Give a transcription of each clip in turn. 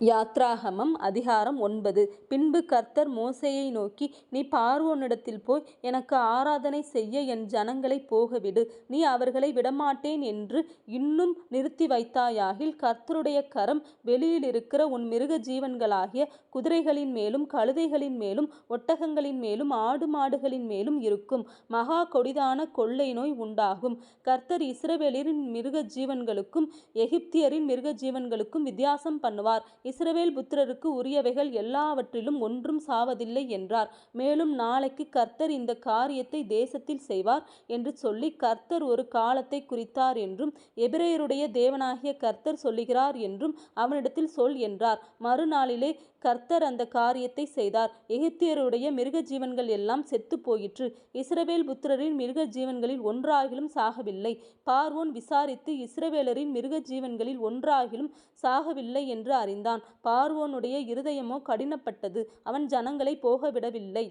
யாத்ராகமம் அதிகாரம் ஒன்பது. பின்பு கர்த்தர் மோசையை நோக்கி நீ பார்வோனிடத்தில் போய் எனக்கு ஆராதனை செய்ய என் ஜனங்களைப் போகவிடு. நீ அவர்களை விடமாட்டேன் என்று இன்னும் நிறுத்தி வைத்தாயாகில் கர்த்தருடைய கரம் வெளியில் இருக்கிற உன் மிருக ஜீவன்களாகிய குதிரைகளின் மேலும் கழுதைகளின் மேலும் ஒட்டகங்களின் மேலும் ஆடு மாடுகளின் மேலும் இருக்கும். மகா கொடிதான கொள்ளை நோய் உண்டாகும். கர்த்தர் இஸ்ரவேலின் மிருக ஜீவன்களுக்கும் எகிப்தியரின் மிருக ஜீவன்களுக்கும் வித்தியாசம் பண்ணுவார். இஸ்ரவேல் புத்திரருக்கு உரியவைகள் எல்லாவற்றிலும் ஒன்றும் சாவதில்லை என்றார். மேலும் நாளைக்கு கர்த்தர் இந்த காரியத்தை தேசத்தில் செய்வார் என்று சொல்லி கர்த்தர் ஒரு காலத்தை குறித்தார் என்றும் எபிரேயருடைய தேவனாகிய கர்த்தர் சொல்லுகிறார் என்றும் அவனிடத்தில் சொல் என்றார். மறுநாளிலே கர்த்தர் அந்த காரியத்தை செய்தார். எகிப்தியருடைய மிருக ஜீவன்கள் எல்லாம் செத்து போயிற்று. இஸ்ரவேல் புத்திரரின் மிருக ஜீவன்களில் ஒன்றாகிலும் சாகவில்லை. பார்வோன் விசாரித்து இஸ்ரவேலரின் மிருக ஜீவன்களில் ஒன்றாகிலும் சாகவில்லை என்று அறிந்தான். பார்வோனுடைய இருதயமோ கடினப்பட்டது. அவன் ஜனங்களை போகவிடவில்லை.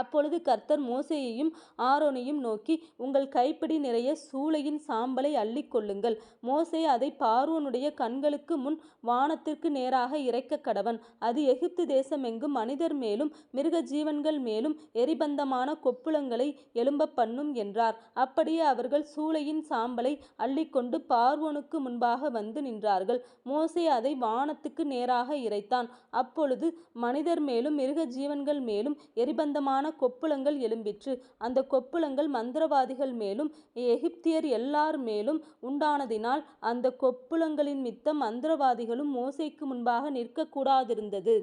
அப்பொழுது கர்த்தர் மோசேயையும் ஆரோனையும் நோக்கி உங்கள் கைப்பிடி நிறைய சூளையின் சாம்பலை அள்ளிக் கொள்ளுங்கள். மோசே அதை பார்வோனுடைய கண்களுக்கு முன் வானத்திற்கு நேராக இறைக்க கடவன். அது எகிப்து தேசமெங்கும் மனிதர் மேலும் மிருக ஜீவன்கள் மேலும் எரிபந்தமான கொப்புளங்களை எழும்ப பண்ணும் என்றார். அப்படியே அவர்கள் சூளையின் சாம்பலை அள்ளிக்கொண்டு பார்வோனுக்கு முன்பாக வந்து நின்றார்கள். மோசே அதை வானத்துக்கு நேராக இறைத்தான். அப்பொழுது மனிதர் மேலும் மிருக ஜீவன்கள் மேலும் எரிபந்தமான கொப்புளங்கள் எழும்பிற்று. அந்த கொப்புளங்கள் மந்திரவாதிகள் மேலும் எகிப்தியர் எல்லார் மேலும் உண்டானதினால் அந்த கொப்புளங்களின் மித்தம் மந்திரவாதிகளும் மோசைக்கு முன்பாக நிற்கக்கூடாதிருந்தது.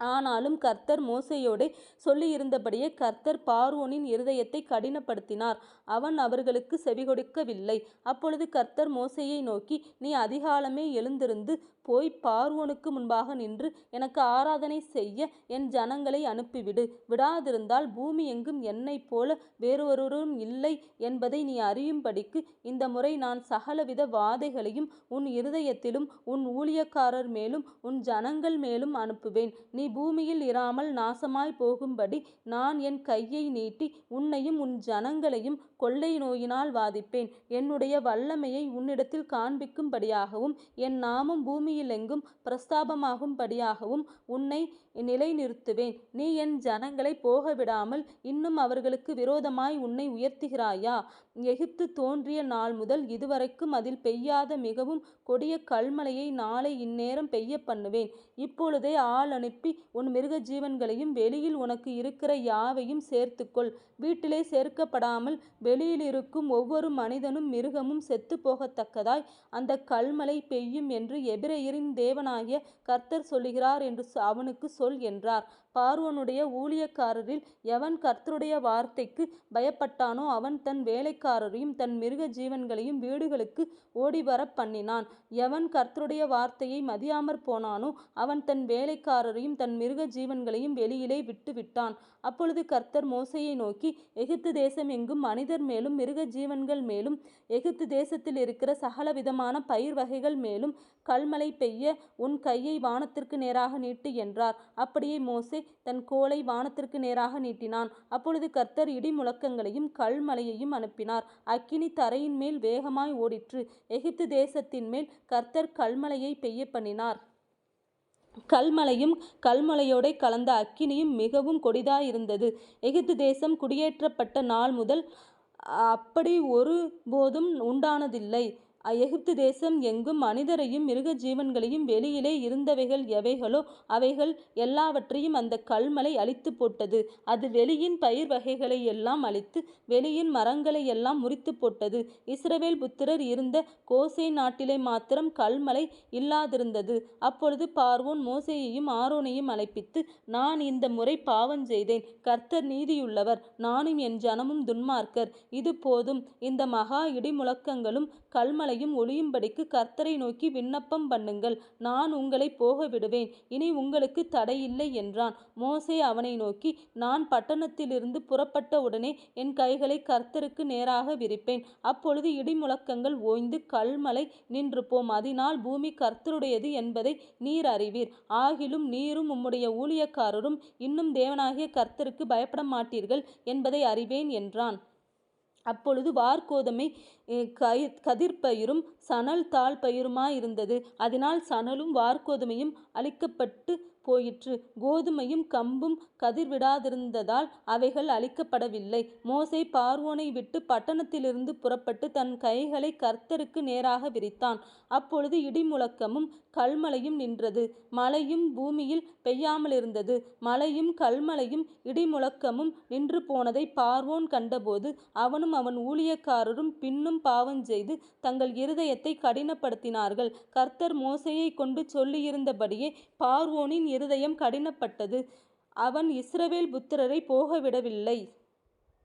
ஆனாலும் கர்த்தர் மோசையோடு சொல்லியிருந்தபடியே கர்த்தர் பார்வோனின் இருதயத்தை கடினப்படுத்தினார். அவன் அவர்களுக்கு செவிகொடுக்கவில்லை. அப்பொழுது கர்த்தர் மோசையை நோக்கி நீ அதிகாலமே எழுந்திருந்து போய் பார்வோனுக்கு முன்பாக நின்று எனக்கு ஆராதனை செய்ய என் ஜனங்களை அனுப்பிவிடு. விடாதிருந்தால் பூமி எங்கும் என்னைப் போல வேறொருவரும் இல்லை என்பதை நீ அறியும்படிக்கு இந்த முறை நான் சகலவித வாதைகளையும் உன் இருதயத்திலும் உன் ஊழியக்காரர் மேலும் உன் ஜனங்கள் மேலும் அனுப்புவேன். நீ பூமியில் இராமல் நாசமாய் போகும்படி நான் என் கையை நீட்டி உன்னையும் உன் ஜனங்களையும் கொள்ளை நோயினால் வாதிப்பேன். என்னுடைய வல்லமையை உன்னிடத்தில் காண்பிக்கும்படியாகவும் என் நாமம் பூமியிலெங்கும் பிரஸ்தாபமாகும்படியாகவும் உன்னை நிலைநிறுத்துவேன். நீ என் ஜனங்களை போகவிடாமல் இன்னும் அவர்களுக்கு விரோதமாய் உன்னை உயர்த்துகிறாயா? எகிப்து தோன்றிய நாள் முதல் இதுவரைக்கும் அதில் பெய்யாத மிகவும் கொடிய கல்மழையை நாளை இந்நேரம் பெய்ய பண்ணுவேன். இப்பொழுதே ஆள் அனுப்பி உன் மிருக ஜீவன்களையும் வெளியில் உனக்கு இருக்கிற யாவையும் சேர்த்துக்கொள். வீட்டிலே சேர்க்கப்படாமல் வெளியில் இருக்கும் ஒவ்வொரு மனிதனும் மிருகமும் செத்து போகத்தக்கதாய் அந்த கல்மழை பெய்யும் என்று எபிரையரின் தேவனாகிய கர்த்தர் சொல்லுகிறார் என்று அவனுக்கு சொல் என்றார். பார்வோனுடைய ஊழியக்காரரில் எவன் கர்த்தருடைய வார்த்தைக்கு பயப்பட்டானோ அவன் தன் வேலைக்காரரையும் தன் மிருக ஜீவன்களையும் வீடுகளுக்கு ஓடிவரப் பண்ணினான். எவன் கர்த்தருடைய வார்த்தையை மதியாமற் போனானோ அவன் தன் வேலைக்காரரையும் தன் மிருக ஜீவன்களையும் வெளியிலே விட்டு விட்டான் அப்பொழுது கர்த்தர் மோசையை நோக்கி எகிப்து தேசம் எங்கும் மனிதர் மேலும் மிருக ஜீவன்கள் மேலும் எகிப்து தேசத்தில் இருக்கிற சகலவிதமான பயிர் வகைகள் மேலும் கல்மழை பெய்ய உன் கையை வானத்திற்கு நேராக நீட்டு என்றார். அப்படியே மோசே தன் கோலை வானத்திற்கு நேராக நீட்டினான். அப்பொழுது கர்த்தர் இடி முழக்கங்களையும் கல்மலையையும் அனுப்பினார். அக்கினி தரையின் மேல் வேகமாய் ஓடிற்று. எகிப்து தேசத்தின் மேல் கர்த்தர் கல்மலையை பெய்ய பண்ணினார். கல்மலையும் கல்மலையோடே கலந்த அக்கினியும் மிகவும் கொடிதாயிருந்தது. எகிப்து தேசம் குடியேற்றப்பட்ட நாள் முதல் அப்படி ஒரு போதும் உண்டானதில்லை. எகிப்து தேசம் எங்கும் மனிதரையும் மிருக ஜீவன்களையும் வெளியிலே இருந்தவைகள் எவைகளோ அவைகள் எல்லாவற்றையும் அந்த கல்மலை அழித்து போட்டது. அது வெளியின் பயிர் வகைகளை எல்லாம் அழித்து வெளியின் மரங்களை எல்லாம் முறித்து போட்டது. இஸ்ரவேல் புத்திரர் இருந்த கோசை நாட்டிலே மாத்திரம் கல்மலை இல்லாதிருந்தது. அப்பொழுது பார்வோன் மோசையையும் ஆரோனையும் அழைப்பித்து நான் இந்த முறை பாவம் செய்தேன். கர்த்தர் நீதியுள்ளவர். நானும் என் ஜனமும் துன்மார்க்கர். இது போதும். இந்த மகா இடி முழக்கங்களும் கல்மலை கண்களையும் ஒளியும்படிக்கு கர்த்தரை நோக்கி விண்ணப்பம் பண்ணுங்கள். நான் உங்களை போக விடுவேன் இனி உங்களுக்கு தடையில்லை என்றான். மோசே அவனை நோக்கி நான் பட்டணத்திலிருந்து புறப்பட்ட உடனே என் கைகளை கர்த்தருக்கு நேராக விரிப்பேன். அப்பொழுது இடிமுழக்கங்கள் ஓய்ந்து கல்மலை நின்று போம் அதனால் பூமி கர்த்தருடையது என்பதை நீர் அறிவீர். ஆகிலும் நீரும் உம்முடைய ஊழியக்காரரும் இன்னும் தேவனாகிய கர்த்தருக்கு பயப்பட மாட்டீர்கள் என்பதை அறிவேன் என்றான். அப்பொழுது வார்கோதுமை கை கதிர்ப்பயிரும் சணல் தாழ் பயிருமாயிருந்தது. அதனால் சணலும் வார்கோதுமையும் அழிக்கப்பட்டு போயிற்று. கோதுமையும் கம்பும் கதிர்விடாதிருந்ததால் அவைகள் அழிக்கப்படவில்லை. மோசை பார்வோனை விட்டு பட்டணத்திலிருந்து புறப்பட்டு தன் கைகளை கர்த்தருக்கு நேராக விரித்தான். அப்பொழுது இடிமுழக்கமும் கல்மலையும் நின்றது. மழையும் பூமியில் பெய்யாமலிருந்தது. மழையும் கல்மலையும் இடிமுழக்கமும் நின்றுபோனதைப் பார்வோன் கண்டபோது அவனும் அவன் ஊழியக்காரரும் பின்னும் பாவம் செய்து தங்கள் இருதயத்தை கடினப்படுத்தினார்கள். கர்த்தர் மோசையை கொண்டு சொல்லியிருந்தபடியே பார்வோனின் இருதயம் கடினப்பட்டது அவன் இஸ்ரவேல் புத்திரரை போகவிடவில்லை.